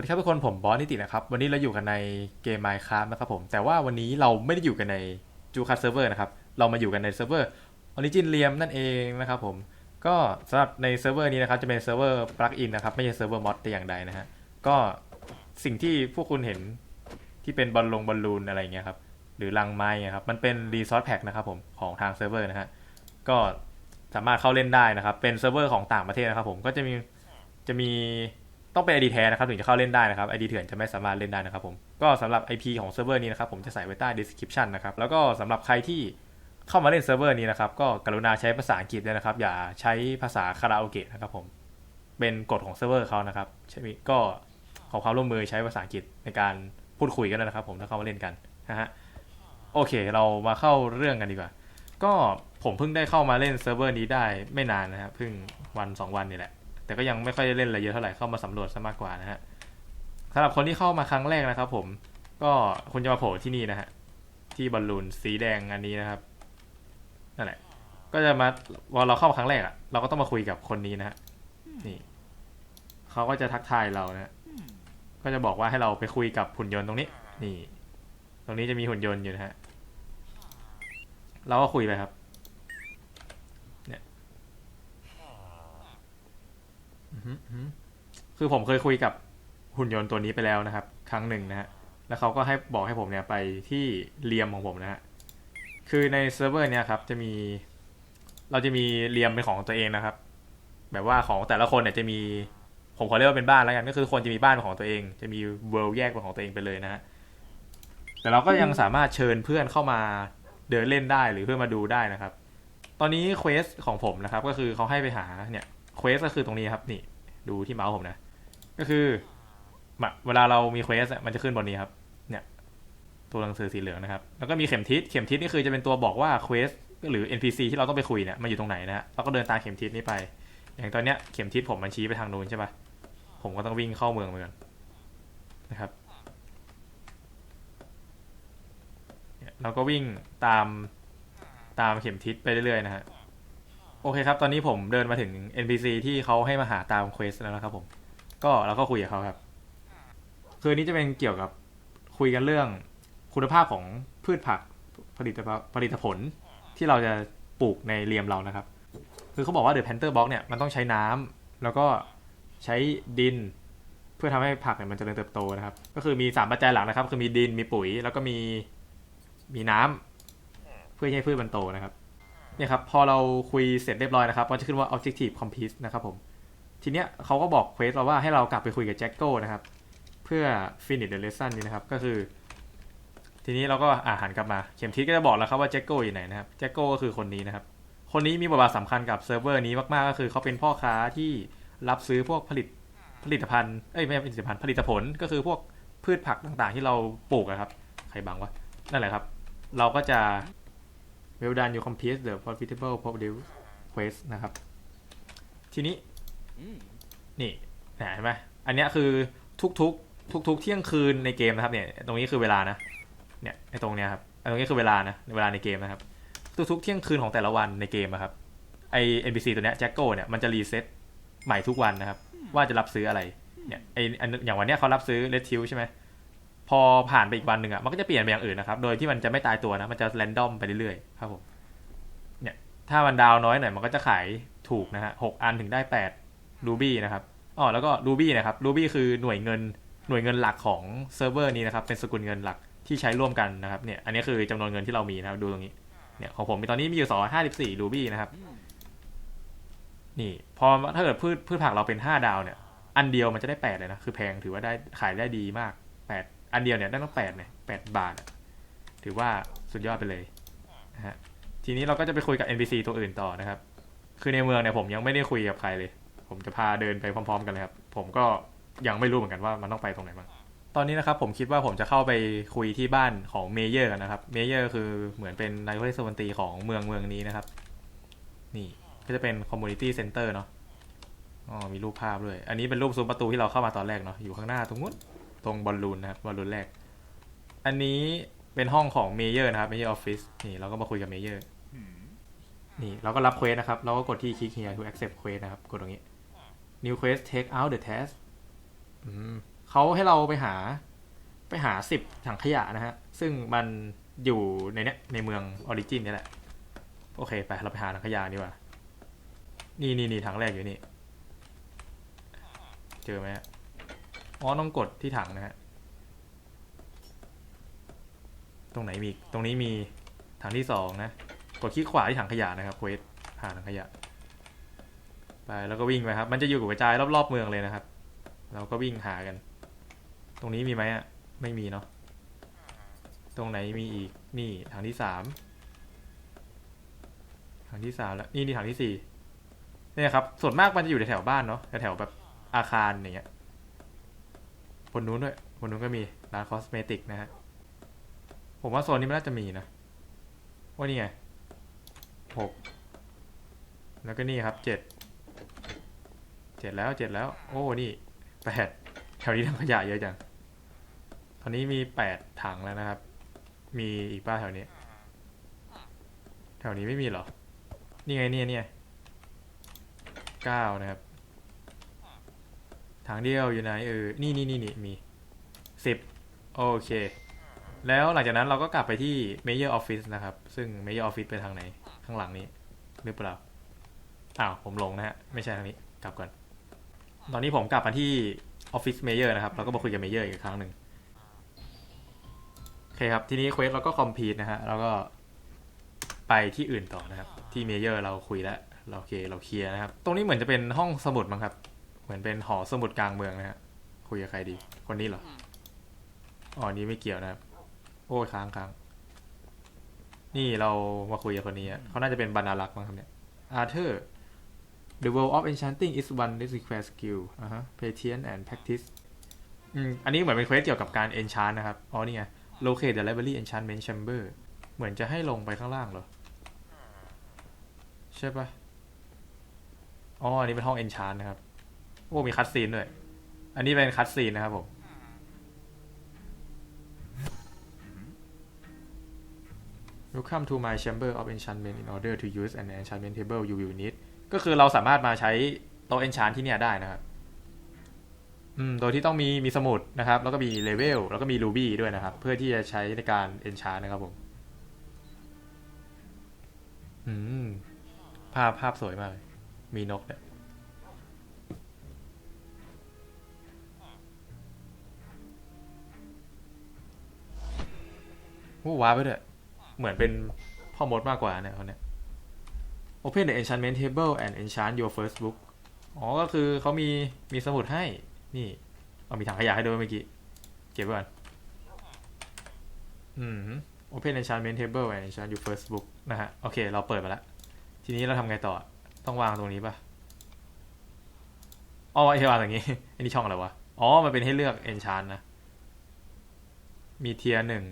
วัสดีครับทุกคนผมบอสนิตินะครับ วันนี้เราอยู่กันในเกม Minecraft นะครับผม แต่ว่าวันนี้เราไม่ได้อยู่กันในจูคัสเซิร์ฟเวอร์นะครับ เรามาอยู่กันในเซิร์ฟเวอร์ออริจินเลียมนั่นเองนะครับผม ก็สำหรับในเซิร์ฟเวอร์นี้นะครับ จะเป็นเซิร์ฟเวอร์ปลั๊กอินนะครับ ไม่ใช่เซิร์ฟเวอร์มอดแต่อย่างใดนะฮะ ก็สิ่งที่พวกคุณเห็นที่เป็นบอลลงบอลลูนอะไรเงี้ยครับ หรือลังไม้ครับ มันเป็นรีซอสแพ็กนะครับผมของทางเซิร์ฟเวอร์นะฮะ ก็สามารถเข้าเล่นได้นะครับ เป็นเซิร์ฟเวอร์ของต่างประเทศนะครับผม ก็จะมีจะมี ต้องเป็น ID แท้นะครับถึงจะเข้าเล่นได้นะครับ ID เถื่อนจะไม่สามารถเล่นได้นะครับผมก็สำหรับ IP ของเซิร์ฟเวอร์นี้นะครับผมจะใส่ไว้ใต้ description นะครับแล้วก็สำหรับใครที่เข้ามาเล่นเซิร์ฟเวอร์นี้นะครับก็กรุณาใช้ภาษาอังกฤษด้วยนะครับ อย่าใช้ภาษาคาราโอเกะนะครับผมเป็นกฎของเซิร์ฟเวอร์เขานะครับใช่ก็ขอความร่วมมือใช้ภาษาอังกฤษในการพูดคุยกันนะครับ ผมถ้าเข้ามาเล่นกันนะฮะโอเค เรามาเข้าเรื่องกันดีกว่า ก็ผมเพิ่งได้เข้ามาเล่นเซิร์ฟเวอร์นี้ได้ไม่นานนะครับเพิ่งวันสองวันนี่แหละ แต่ก็ยังไม่ค่อยได้เล่นอะไรเยอะเท่าไหร่เข้ามาสำรวจซะมากกว่านะฮะสำหรับคนที่เข้ามาครั้งแรกนะครับ ผมก็คุณจะมาโผล่ที่นี่นะฮะที่บอลลูนสีแดงอันนี้นะครับนั่นแหละ ก็จะมาพอเราเข้ามาครั้งแรกอะเราก็ต้องมาคุยกับคนนี้นะฮะนี่เขาก็จะทักทายเรานะฮะก็จะบอกว่าให้เราไปคุยกับหุ่นยนต์ตรงนี้ นี่ ตรงนี้จะมีหุ่นยนต์อยู่นะฮะเราก็คุยไปครับ อือฮึอือฮึ คือผมเคยคุยกับหุ่นยนต์ตัวนี้ไปแล้วนะครับ ครั้งหนึ่งนะฮะแล้วเขาก็ให้บอกให้ผมเนี่ยไปที่เรียมของผมนะฮะคือในเซิร์ฟเวอร์เนี่ยครับ จะมีเราจะมีเรียมเป็นของตัวเองนะครับ แบบว่าของแต่ละคนเนี่ยจะมีผมขอเรียกว่าเป็นบ้านแล้วกันก็คือคนจะมีบ้านเป็นของตัวเอง จะมีเวิลด์แยกเป็นของตัวเองไปเลยนะฮะแต่เราก็ยังสามารถเชิญเพื่อนเข้ามาเดินเล่นได้หรือเพื่อนมาดูได้นะครับ ตอนนี้เควสของผมนะครับ ก็คือเขาให้ไปหาเนี่ย เควสก็คือตรงนี้ครับ นี่ ดูที่เมาส์ผมนะ ก็คือเวลาเรามีเควสอะมันจะขึ้นบนนี้ครับ เนี่ย ตัวหนังสือสีเหลืองนะครับ แล้วก็มีเข็มทิศเข็มทิศนี่คือจะเป็นตัวบอกว่าเควสหรือ NPC ที่เราต้องไปคุยเนี่ยมันอยู่ตรงไหนนะฮะเราก็เดินตามเข็มทิศนี้ไป อย่างตอนเนี้ยเข็มทิศผมมันชี้ไปทางนู้นใช่ปะผมก็ต้องวิ่งเข้าเมืองไปก่อนนะครับเนี่ยเราก็วิ่งตามตามเข็มทิศไปเรื่อยๆนะฮะ โอเคครับ ตอนนี้ผมเดินมาถึง NPC ที่เขาให้มาหาตามเควสแล้วนะครับผม ก็เราก็คุยกับเขาครับ คืนนี้จะเป็นเกี่ยวกับคุยกันเรื่องคุณภาพของพืชผักผลิตผลิตผลที่เราจะปลูกในเรียมเรานะครับ คือเขาบอกว่า The Panther Box เนี่ยมันต้องใช้น้ำแล้วก็ใช้ดิน เพื่อทำให้ผักเนี่ยมันเจริญเติบโตนะครับ ก็คือมีสามปัจจัยหลักนะครับ คือมีดินมีปุ๋ย แล้วก็มีมีน้ำเพื่อให้พืชมันโตนะครับ เนี่ยครับพอเราคุยเสร็จเรียบร้อยนะครับก็จะขึ้นว่า objective complete นะครับผมทีเนี้ยเขาก็บอกเควสเราว่าให้เรากลับไปคุยกับแจ็คโก้นะครับเพื่อ finish the lesson นี้นะครับก็คือ ทีนี้เราก็อาหันกลับมาเข็มทิศก็จะบอกแล้วครับว่าแจ็คโก้อยู่ไหนนะครับแจ็คโก้ก็คือคนนี้นะครับคนนี้มีบทบาทสำคัญกับเซิร์ฟเวอร์นี้มากๆก็คือเขาเป็นพ่อค้าที่รับซื้อพวกผลิตผลิตภัณฑ์เอ้ยไม่ใช่ผลิตภัณฑ์ผลิตผลก็คือพวกพืชผักต่างๆ ที่เราปลูกอะครับ ใครบังวะนั่นแหละครับ เราก็จะ well done you complete the profitable produce quest นะครับ ทีนี้ นี่เห็นไหมอันเนี้ยคือทุกๆ ทุกๆ เที่ยงคืนในเกมนะครับเนี่ย ตรงนี้คือเวลานะ เนี่ยไอ้ตรงเนี้ยครับไอ้ตรงนี้คือเวลานะเวลาในเกมนะครับ ทุกๆ เที่ยงคืนของแต่ละวันในเกมอะครับ ไอ NPC ตัวเนี้ยแจ็คโก้เนี่ยมันจะรีเซ็ตใหม่ทุกวันนะครับ ว่าจะรับซื้ออะไร เนี่ยไออันอย่างวันเนี้ยเขารับซื้อเลทิวใช่ไหม พอผ่านไปอีกวันหนึ่งอะมันก็จะเปลี่ยนไปอย่างอื่นนะครับ โดยที่มันจะไม่ตายตัวนะ มันจะแรนดอมไปเรื่อยๆครับผมเนี่ย ถ้ามันดาวน้อยหน่อยมันก็จะขายถูกนะฮะหกอันถึงได้แปดรูบี้นะครับอ๋อแล้วก็รูบี้นะครับรูบี้คือหน่วยเงินหน่วยเงินหลักของเซิร์ฟเวอร์นี้นะครับ เป็นสกุลเงินหลักที่ใช้ร่วมกันนะครับเนี่ย อันนี้คือจำนวนเงินที่เรามีนะครับ ดูตรงนี้ เนี่ยของผมมีตอนนี้มีอยู่สองห้าสิบสี่รูบี้นะครับ นี่พอถ้าเกิดพืชพืชผักเราเป็นห้าดาวเนี่ย อันเดียวมันจะได้แปดเลยนะ คือแพงถือว่าได้ขายได้ดีมากแปด อันเดียวเนี่ยได้ต้องแปดเนี่ยแปดบาทถือว่าสุดยอดไปเลยนะฮะทีนี้เราก็จะไปคุยกับ NPC ตัวอื่นต่อนะครับ คือในเมืองเนี่ยผมยังไม่ได้คุยกับใครเลย ผมจะพาเดินไปพร้อม ๆ กันเลยครับ ผมก็ยังไม่รู้เหมือนกันว่ามันต้องไปตรงไหนบ้างตอนนี้นะครับผมคิดว่าผมจะเข้าไปคุยที่บ้านของเมเยอร์กันนะครับ เมเยอร์คือเหมือนเป็นนายกเทศมนตรีของเมืองเมืองนี้นะครับ นี่ก็จะเป็นคอมมูนิตี้เซ็นเตอร์เนาะ อ๋อ มีรูปภาพด้วย อันนี้เป็นรูปซุ้มประตูที่เราเข้ามาตอนแรกเนาะ อยู่ข้างหน้าตรงนู้น ตรงบอลลูนนะครับบอลลูนแรก อันนี้เป็นห้องของเมเยอร์นะครับเมเยอร์ออฟฟิศนี่เราก็มาคุยกับเมเยอร์นี่เราก็รับเควสนะครับ เราก็กดที่คลิก here to accept quest นะครับ กดตรงนี้ new quest take out the task อืมเขาให้เราไปหาไปหาสิบถังขยะนะฮะ ซึ่งมันอยู่ในเนี้ยในเมืองออริจินนี่แหละ โอเค ไปเราไปหาถังขยะดีกว่า นี่นี่นี่ถังแรกอยู่นี่ เจอไหมฮะ อ๋อต้องกดที่ถังนะฮะ ตรงไหนมี ตรงนี้มีถังที่สองนะ กดคลิกขวาที่ถังขยะนะครับเควสหาถังขยะ ไปแล้วก็วิ่งไปครับ มันจะอยู่กระจายรอบๆเมืองเลยนะครับ เราก็วิ่งหากัน ตรงนี้มีไหมอะ ไม่มีเนาะ ตรงไหนมีอีก นี่ถังที่สามถังที่สามแล้ว นี่นี่ถังที่สี่เนี่ยครับ ส่วนมากมันจะอยู่แถวบ้านเนาะ แถวๆแบบอาคารอย่างเงี้ย บนนู้นด้วยบนนู้นก็มีร้านคอสเมติกนะฮะ ผมว่าโซนนี้มันน่าจะมีนะ ว่านี่ไงหกแล้วก็นี่ครับเจ็ดเจ็ดแล้วเจ็ดแล้ว โอ้นี่แปดแถวนี้ถังขยะเยอะจัง ตอนนี้มีแปดถังแล้วนะครับ มีอีกป้าแถวนี้ แถวนี้ไม่มีเหรอ นี่ไงเนี่ยเนี่ยเก้านะครับ ถังเดียวอยู่ไหนเออนี่นี่นี่นี่มีสิบโอเค แล้วหลังจากนั้นเราก็กลับไปที่ Mayor Office นะครับ ซึ่ง Mayor Office ไปทางไหน ข้างหลังนี้หรือเปล่าอ้าวผมหลงนะฮะ ไม่ใช่ทางนี้ กลับก่อน ตอนนี้ผมกลับมาที่ Office Mayor นะครับ เราก็มาคุยกับ Mayor อีกครั้งหนึ่งโอเคครับ ทีนี้เควสเราก็คอมพลีทนะฮะ แล้วก็ไปที่อื่นต่อนะครับ ที่ Mayor เราคุยแล้วเราโอเค เราเคลียร์นะครับ ตรงนี้เหมือนจะเป็นห้องสมุดมั้งครับ มือนเป็นหอสมุดกลางเมืองนะฮะคุยกับใครดี คนนี้เหรออ๋อนี้ไม่เกี่ยวนะครับ โอ้ยค้างค้างนี่เรามาคุยกับคนนี้อะเขาน่าจะเป็นบรรณารักษ์มั้งครับเนี่ย Arthur The world of enchanting is one that requires skill อ่าฮะ patience and practice อืมอันนี้เหมือนเป็นเควสเกี่ยวกับการ enchant นะครับ อ๋อนี่ไง locate the library enchantment chamber เหมือนจะให้ลงไปข้างล่างเหรอ ใช่ปะอ๋อ อันนี้เป็นห้อง enchant นะครับ โอ้มีคัตซีนด้วย อันนี้เป็นคัตซีนนะครับผม Welcome to my chamber of enchantment in order to use an enchantment table you will need ก็คือเราสามารถมาใช้โต๊ะ enchant ที่เนี่ยได้นะครับอืมโดยที่ต้องมีมีสมุดนะครับ แล้วก็มีเลเวลแล้วก็มี ruby ด้วยนะครับ เพื่อที่จะใช้ในการ enchant นะครับผม อืม ภาพภาพสวยมากเลยมีนกเนี่ย วู้ว้าไปด้วยเหมือนเป็นพ่อมดมากกว่าเนี่ยเขาเนี่ย Open the enchantment table and enchant your first book อ๋อ ก็คือเขามีมีสมุดให้ นี่เอามีถังขยะให้ด้วยเมื่อกี้ เก็บไว้ก่อน อืม Open enchantment table and enchant your first book นะฮะ โอเค เราเปิดมาแล้ว ทีนี้เราทำไงต่อ ต้องวางตรงนี้ปะอ๋อไอ้วางอย่างนี้ อันนี้ช่องอะไรวะ อ๋อ มันเป็นให้เลือก enchant นะ มีเทียร์หนึ่ง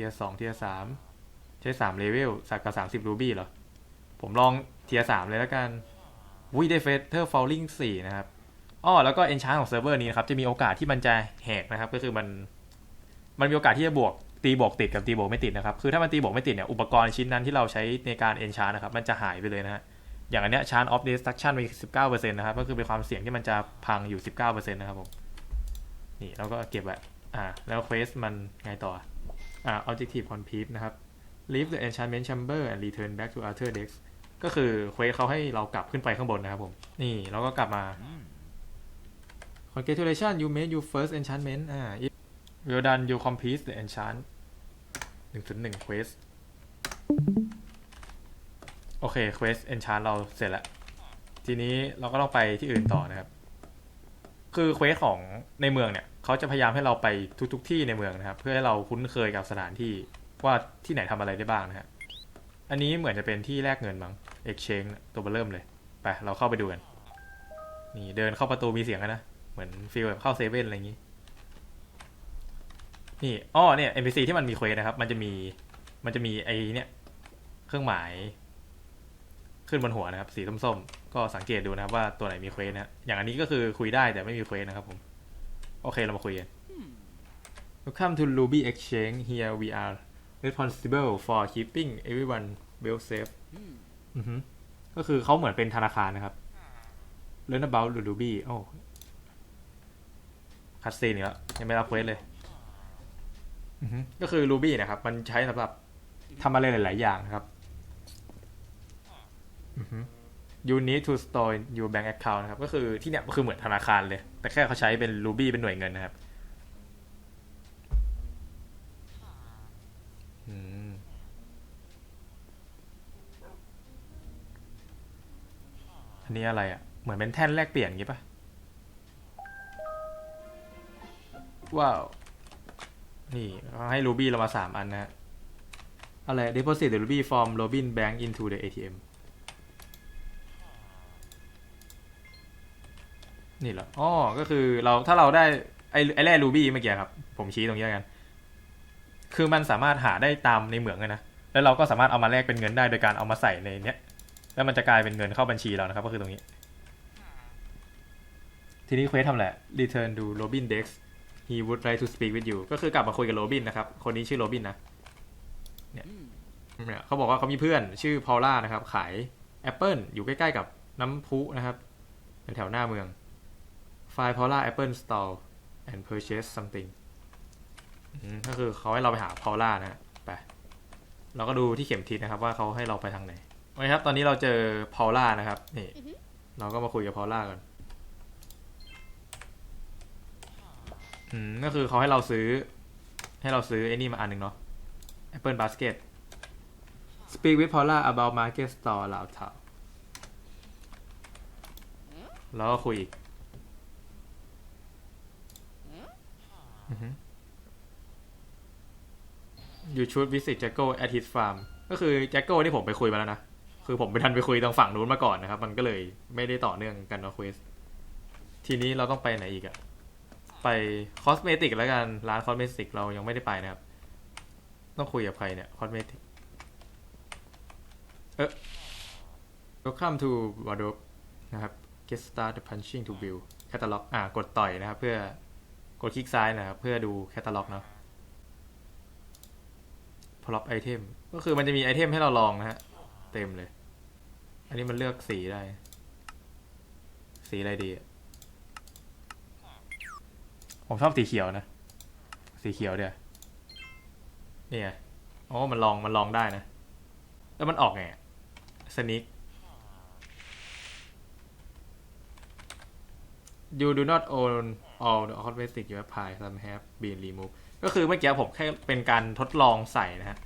ทียร์สองเทียร์สามใช้สามเลเวลสักกับสามสิบรูบี้เหรอ ผมลองเทียร์สามเลยแล้วกันวิได้เฟเธอร์ฟอลลิงสี่นะครับอ้อแล้วก็เอนชานของเซิร์ฟเวอร์นี้นะครับ จะมีโอกาสที่มันจะแหกนะครับ ก็คือมัน มันมีโอกาสที่จะบวกตีบวกติดกับตีบวกไม่ติดนะครับ คือถ้ามันตีบวกไม่ติดเนี่ย อุปกรณ์ชิ้นนั้นที่เราใช้ในการเอนชานนะครับ มันจะหายไปเลยนะฮะ อย่างอันเนี้ยชานออฟเดสตัคชั่นมีสิบเก้าเปอร์เซ็นต์นะครับ ก็คือเป็นความเสี่ยงที่มันจะพังอยู่สิบเก้าเปอร์เซ็นต์นะครับผม นี่เราก็เก็บไว้อ่า แล้วเควสมันไงต่อ อ่า objective complete นะครับ leave the enchantment chamber and return back to Arthur Dex ก็คือเควสเขาให้เรากลับขึ้นไปข้างบนนะครับผม นี่เราก็กลับมา congratulations you made your first enchantment อ่า well done you complete the enchant หนึ่งศูนย์หนึ่ง quest โอเค quest enchant เราเสร็จแล้ว ทีนี้เราก็ต้องไปที่อื่นต่อนะครับ คือเควสของในเมืองเนี่ย เขาจะพยายามให้เราไปทุกๆทที่ในเมืองนะครับ เพื่อให้เราคุ้นเคยกับสถานที่ว่าที่ไหนทำอะไรได้บ้างนะฮะอันนี้เหมือนจะเป็นที่แลกเงินมั้ง exchange ตัวเบอร์เริ่มเลยไปเราเข้าไปดูกันนี่เดินเข้าประตูมีเสียงนนะเหมือนฟีลแบบเข้าเซเว่นอะไรอย่างนี้นี่อ้อเนี่ย NPC ที่มันมีเควสนะครับ มันจะมีมันจะมีไอเนี่ย เครื่องหมาย ขึ้นบนหัวนะครับ สีส้มๆก็สังเกตดูนะครับว่าตัวไหนมีเควสนะอย่างอันนี้ก็คือคุยได้แต่ไม่มีเควสนะครับผม โอเคเรามาคุยกัน Welcome to Ruby Exchange here we are responsible for keeping everyone well safe อือฮึก็คือเขาเหมือนเป็นธนาคารนะครับ learn about the Ruby โอ้คัสซีนอีกแล้วยังไม่รับเควสเลยอือฮึก็คือ Ruby นะครับ มันใช้สำหรับทำอะไรหลาย ๆ อย่างนะครับ อือฮึ you need to store in your bank account นะครับ ก็คือที่เนี้ยก็คือเหมือนธนาคารเลย แต่แค่เขาใช้เป็น Ruby เป็นหน่วยเงินนะครับอืมอันนี้อะไรอะ เหมือนเป็นแท่นแลกเปลี่ยนอย่างงี้ปะว้าว นี่เขาให้ Ruby เรามาสามอันนะฮะอะไร deposit the Ruby from Robin Bank into the ATM นี่เหรออ๋อก็คือเราถ้าเราได้ไอ้ไอ้แร่ Ruby เมื่อกี้ครับ ผมชี้ตรงนี้กัน คือมันสามารถหาได้ตามในเหมืองเลยนะ แล้วเราก็สามารถเอามาแลกเป็นเงินได้โดยการเอามาใส่ในเนี้ย แล้วมันจะกลายเป็นเงินเข้าบัญชีเรานะครับ ก็คือตรงนี้ ทีนี้เควสทำแหละ return to Robin Dex he would like to speak with you ก็คือกลับมาคุยกับโรบินนะครับ คนนี้ชื่อโรบินนะ เนี่ยเนี่ยเขาบอกว่าเขามีเพื่อนชื่อพอลล่านะครับ ขายแอปเปิลอยู่ใกล้ๆกับน้ำพุนะครับแถวหน้าเมือง find Paula Apple Store and purchase something ก็คือเขาให้เราไปหาพอลล่านะไปเราก็ดูที่เข็มทิศนะครับ ว่าเขาให้เราไปทางไหนโอเคครับ ตอนนี้เราเจอพอลล่านะครับนี่เราก็มาคุยกับพอลล่ากันอืมก็คือเขาให้เราซื้อ ให้เราซื้อไอ้นี่มาอันหนึ่งเนาะ Apple Basket Speak with Paula about Market Store ลาวทาวแล้วก็คุยอีก อือฮึ You should visit Jacko at his farm ก็คือ Jacko ที่ผมไปคุยมาแล้วนะ คือผมไปทันไปคุยตรงฝั่งนู้นมาก่อนนะครับ มันก็เลยไม่ได้ต่อเนื่องกันนะควสทีนี้เราต้องไปไหนอีกอะไปคอสเมติกแล้วกัน ร้านคอสเมติกเรายังไม่ได้ไปนะครับ ต้องคุยกับใครเนี่ยคอสเมติกเออ Welcome to Wardrobe นะครับ Get start the punching to view catalog อ่ากดต่อยนะครับเพื่อ กดคลิกซ้ายนะครับเพื่อดู catalog เนาะ prop item ก็คือมันจะมีไอเทมให้เราลองนะฮะ เต็มเลย อันนี้มันเลือกสีได้ สีอะไรดี ผมชอบสีเขียวนะ สีเขียวเดียวนี่ไงอ๋อมันลองมันลองได้นะ แล้วมันออกไงสนิก you do not own all the cosmetic you apply some have been removed ก็คือเมื่อกี้ผมแค่เป็นการทดลองใส่นะฮะ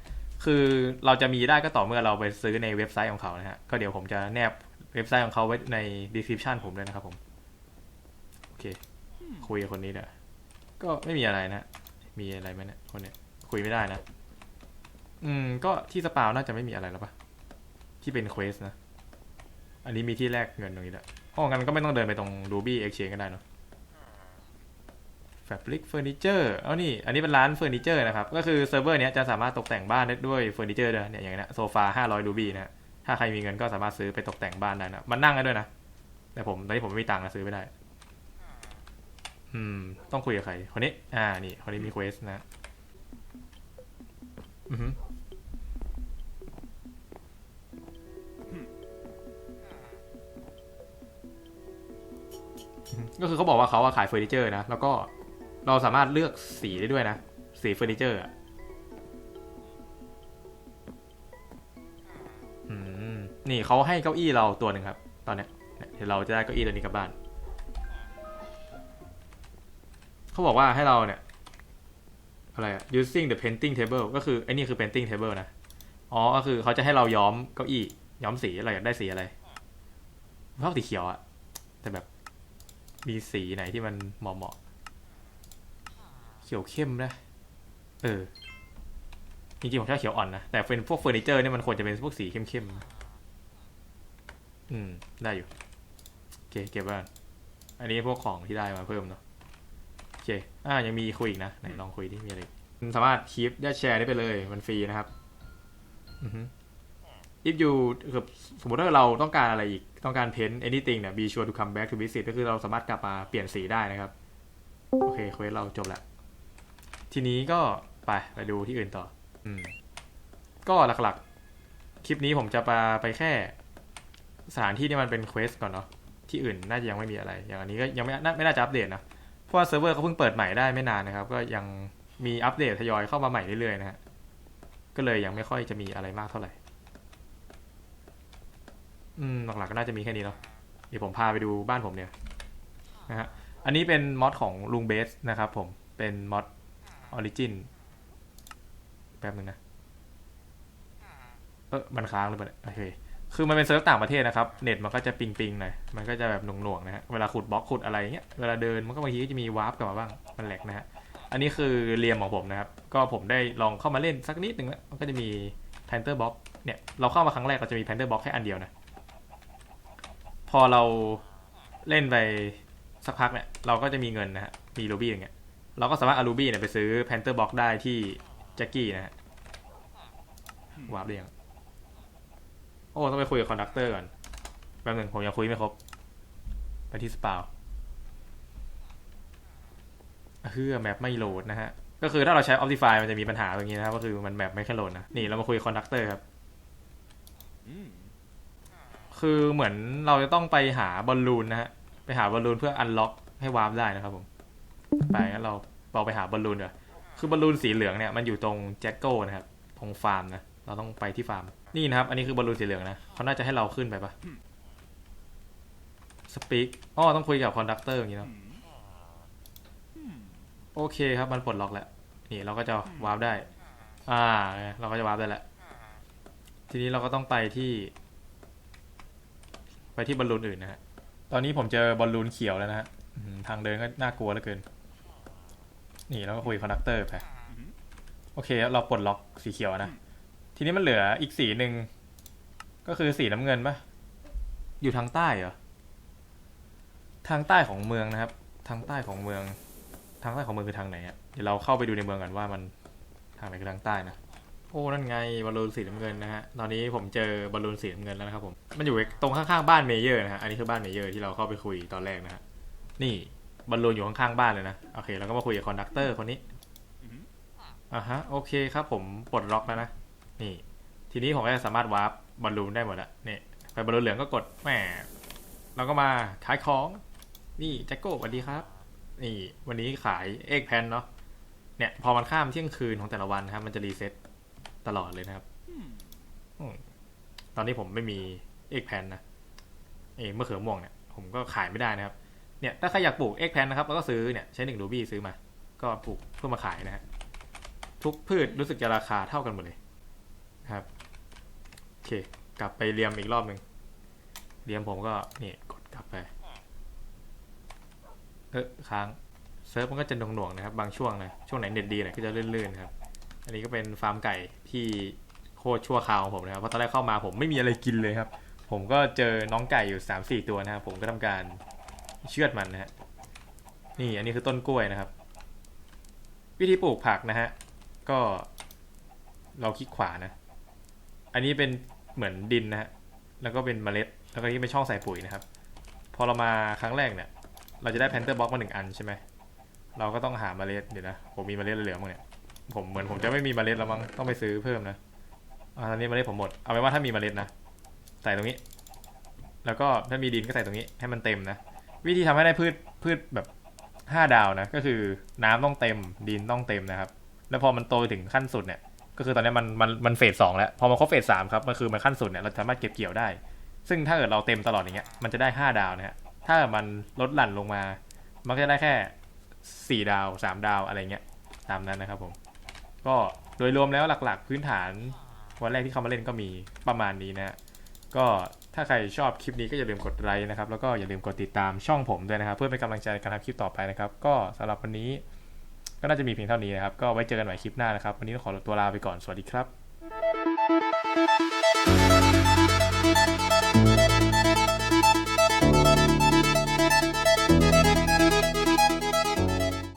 คือเราจะมีได้ก็ต่อเมื่อเราไปซื้อในเว็บไซต์ของเขานะฮะ ก็เดี๋ยวผมจะแนบเว็บไซต์ของเขาไว้ใน description ผมเลยนะครับผม โอเค คุยกับคนนี้เด้อก็ไม่มีอะไรนะ มีอะไรไหมเนี่ยคนเนี้ยคุยไม่ได้นะ อืม ก็ที่สปาวน่าจะไม่มีอะไรแล้วปะที่เป็นเควสนะ อันนี้มีที่แลกเงินตรงนี้แหละอ๋องั้นก็ไม่ต้องเดินไปตรง Ruby Exchange ก็ได้เนอะ Fabric Furniture เอานี่ อันนี้เป็นร้านเฟอร์นิเจอร์นะครับ ก็คือเซิร์ฟเวอร์เนี้ยจะสามารถตกแต่งบ้านได้ด้วยเฟอร์นิเจอร์ด้วยเนี่ยอย่างเงี้ยโซฟา500 Ruby นะฮะถ้าใครมีเงินก็สามารถซื้อไปตกแต่งบ้านได้นะ มันนั่งได้ด้วยนะ แต่ผมตอนนี้ผมไม่มีตังค์นะซื้อไม่ได้ อืม ต้องคุยกับใคร คนนี้ อ่า นี่ คนนี้มีเควสนะ อือฮึอือก็คือเขาบอกว่าเขาขายเฟอร์นิเจอร์นะ แล้วก็ เราสามารถเลือกสีได้ด้วยนะ สีเฟอร์นิเจอร์อะนี่เขาให้เก้าอี้เราตัวหนึ่งครับ ตอนเนี้ยเดี๋ยวเราจะได้เก้าอี้ตัวนี้กลับบ้าน เขาบอกว่าให้เราเนี่ย อะไรอะ using the painting table ก็คือไอ้นี่คือ painting table นะ อ๋อ ก็คือเขาจะให้เราย้อมเก้าอี้ ย้อมสีอะไรอยากได้สีอะไรชอบสีเขียวอะแต่แบบมีสีไหนที่มันเหมาะ ขียวเข้มนะ เออ จริงๆผมชอบเขียวอ่อนนะ แต่เป็นพวกเฟอร์นิเจอร์เนี่ยมันควรจะเป็นพวกสีเข้มๆอืม ได้อยู่ โอเค เก็บไว้อันนี้พวกของที่ได้มาเพิ่มเนาะ โอเค อ่า ยังมีคุยอีกนะ ไหนลองคุยดิ มีอะไรสามารถคีปได้แชร์ได้ไปเลย มันฟรีนะครับ อือฮึ if you คือสมมติว่าเราต้องการอะไรอีก ต้องการเพ้น anything เนี่ย be sure to come back to visit ก็คือเราสามารถกลับมาเปลี่ยนสีได้นะครับ โอเคเควสเราจบแล้ว ทีนี้ก็ไปไปดูที่อื่นต่อ อืม ก็หลักๆ คลิปนี้ผมจะไปไปแค่ สถานที่ที่มันเป็นเควสก่อนเนาะที่อื่นน่าจะยังไม่มีอะไร อย่างอันนี้ก็ยังไม่น่าไม่น่าจะอัปเดตนะเพราะว่าเซิร์ฟเวอร์เขาเพิ่งเปิดใหม่ได้ไม่นานนะครับ ก็ยังมีอัปเดตทยอยเข้ามาใหม่เรื่อยๆนะฮะก็เลยยังไม่ค่อยจะมีอะไรมากเท่าไหร่ อืมหลักๆก็น่าจะมีแค่นี้เนาะเดี๋ยวผมพาไปดูบ้านผมเนี่ยนะฮะอันนี้เป็นมอดของลุงเบสนะครับ ผมเป็นมอด ออริจินแป๊บนึงนะ เออมันค้างหรือเปล่าเนี่ยโอเคคือมันเป็นเซิร์ฟต่างประเทศนะครับ เน็ตมันก็จะปิงปิงๆหน่อย มันก็จะแบบหน่วงๆนะฮะ เวลาขุดบล็อกขุดอะไรเงี้ย เวลาเดินมันก็บางทีก็จะมีวาร์ปกลับมาบ้าง มันแหลกนะฮะ อันนี้คือเรียมของผมนะครับ ก็ผมได้ลองเข้ามาเล่นสักนิดหนึ่งแล้ว มันก็จะมี Panther Box เนี่ย เราเข้ามาครั้งแรกเราจะมี Panther Box แค่อันเดียวนะ พอเราเล่นไปสักพักเนี่ย เราก็จะมีเงินนะฮะ มีรูบี้อย่างเงี้ย เราก็สามารถเอารูบี้เนี่ยไปซื้อ Panther Box ได้ที่แจ็คกี้นะฮะวาร์ปเรียงโอ้ ต้องไปคุยกับคอนดักเตอร์ก่อน แป๊บหนึงผมยังคุยไม่ครบ ไปที่สปาวเฮือแมปไม่โหลดนะฮะ ก็คือถ้าเราใช้ Optify มันจะมีปัญหาอย่างนี้นะครับ ก็คือมันแมปไม่แค่โหลดนะ นี่เรามาคุยคอนดักเตอร์ครับ คือเหมือนเราจะต้องไปหาบอลลูนนะฮะ ไปหาบอลลูนเพื่ออันล็อกให้วาร์ปได้นะครับผม ไปงั้นเราเราไปหาบอลลูนเดี๋ยวาคือบอลลูนสีเหลืองเนี่ยมันอยู่ตรงแจ็คโก้นะครับ ตรงฟาร์มนะ เราต้องไปที่ฟาร์ม นี่นะครับ อันนี้คือบอลลูนสีเหลืองนะเขาน่าจะให้เราขึ้นไปปะสปีกอ๋อต้องคุยกับคอนดักเตอร์อย่างนี้เนาะโอเคครับมันปลดล็อกแล้ว นี่เราก็จะวาร์ปได้ อ่า เราก็จะวาร์ปได้แล้ว ทีนี้เราก็ต้องไปที่ ไปที่บอลลูนอื่นนะฮะ ตอนนี้ผมเจอบอลลูนเขียวแล้วนะฮะทางเดินก็น่ากลัวเหลือเกิน นี่เราก็คุยคอนดักเตอร์ไป โอเคครับเราปลดล็อกสีเขียวนะ ทีนี้มันเหลืออีกสีหนึ่ง ก็คือสีน้ำเงินปะอยู่ทางใต้เหรอ ทางใต้ของเมืองนะครับ ทางใต้ของเมือง ทางใต้ของเมืองคือทางไหนอะเดี๋ยวเราเข้าไปดูในเมืองกันว่ามันทางไหนคือทางใต้นะ โอ้ นั่นไงบอลลูนสีน้ำเงินนะฮะ ตอนนี้ผมเจอบอลลูนสีน้ำเงินแล้วนะครับผม มันอยู่ตรงข้างๆบ้านเมเยอร์นะฮะ อันนี้คือบ้านเมเยอร์ที่เราเข้าไปคุยตอนแรกนะฮะ นี่ บอลลูนอยู่ข้างๆบ้านเลยนะโอเคเราก็มาคุยกับคอนดักเตอร์คนนี้อ่าฮะโอเคครับผมปลดล็อกแล้วนะนี่ ทีนี้ผมก็จะสามารถวาร์ปบอลลูนได้หมดละนี่ไปบอลลูนเหลืองก็กดแหมเราก็มาขายของ นี่แจ็คโก้สวัสดีครับ นี่ วันนี้ขายเอ็กแพนเนาะเนี่ย พอมันข้ามเที่ยงคืนของแต่ละวันนะครับ มันจะรีเซ็ตตลอดเลยนะครับอืมตอนนี้ผมไม่มีเอ็กแพนนะเอยมะเขือม่วงเนี่ย ผมก็ขายไม่ได้นะครับ เนี่ยถ้าใครอยากปลูกเอ็กแพนนะครับเราก็ซื้อเนี่ยใช้หนึ่งรูบี้ซื้อมา ก็ปลูกเพื่อมาขายนะฮะทุกพืชรู้สึกจะราคาเท่ากันหมดเลยนะครับโอเค กลับไปเรียมอีกรอบหนึ่งเรียมผมก็นี่กดกลับไปเออค้างเซิร์ฟมันก็จะหน่วงๆนะครับ บางช่วงนะช่วงไหนเน็ตดีหน่อยก็จะลื่นๆครับ อันนี้ก็เป็นฟาร์มไก่ที่โคตรชั่วคราวของผมนะครับเพราะตอนแรกเข้ามาผมไม่มีอะไรกินเลยครับ ผมก็เจอน้องไก่อยู่สามสี่ตัวนะครับผมก็ทำการ เชือดมันนะฮะนี่อันนี้คือต้นกล้วยนะครับ วิธีปลูกผักนะฮะก็เราคลิกขวานะ อันนี้เป็นเหมือนดินนะฮะแล้วก็เป็นเมล็ด แล้วก็นี่เป็นช่องใส่ปุ๋ยนะครับ พอเรามาครั้งแรกเนี่ย เราจะได้แพนเตอร์บล็อกมาหนึ่งอันใช่ไหมเราก็ต้องหาเมล็ดเดี๋ยวนะผมมีเมล็ดเหลือมั้งเนี่ยผมเหมือนผมจะไม่มีเมล็ดแล้วมั้งต้องไปซื้อเพิ่มนะอ่าตอนนี้เมล็ดผมหมดเอาไว้ว่าถ้ามีเมล็ดนะใส่ตรงนี้ แล้วก็ถ้ามีดินก็ใส่ตรงนี้ให้มันเต็มนะ วิธีทำให้ได้พืชพืชแบบห้าดาวนะก็คือน้ำต้องเต็มดินต้องเต็มนะครับ แล้วพอมันโตถึงขั้นสุดเนี่ย ก็คือตอนนี้มันมันมันเฟสสองแล้ว พอมันครบเฟสสามครับมันคือมันขั้นสุดเนี่ยเราสามารถเก็บเกี่ยวได้ ซึ่งถ้าเกิดเราเต็มตลอดอย่างเงี้ยมันจะได้ห้าดาวนะฮะถ้ามันลดหลั่นลงมา มันก็จะได้แค่สี่ดาวสามดาวอะไรเงี้ยตามนั้นนะครับผม ก็โดยรวมแล้วหลักๆ พื้นฐานวันแรกที่เข้ามาเล่นก็มีประมาณนี้นะฮะก็ ถ้าใครชอบคลิปนี้ก็อย่าลืมกดไลค์นะครับ แล้วก็อย่าลืมกดติดตามช่องผมด้วยนะครับ เพื่อเป็นกำลังใจในการทำคลิปต่อไปนะครับ ก็สำหรับวันนี้ก็น่าจะมีเพียงเท่านี้นะครับ ก็ไว้เจอกันใหม่คลิปหน้านะครับ วันนี้ขอตัวลาไปก่อน สวัสดีครับ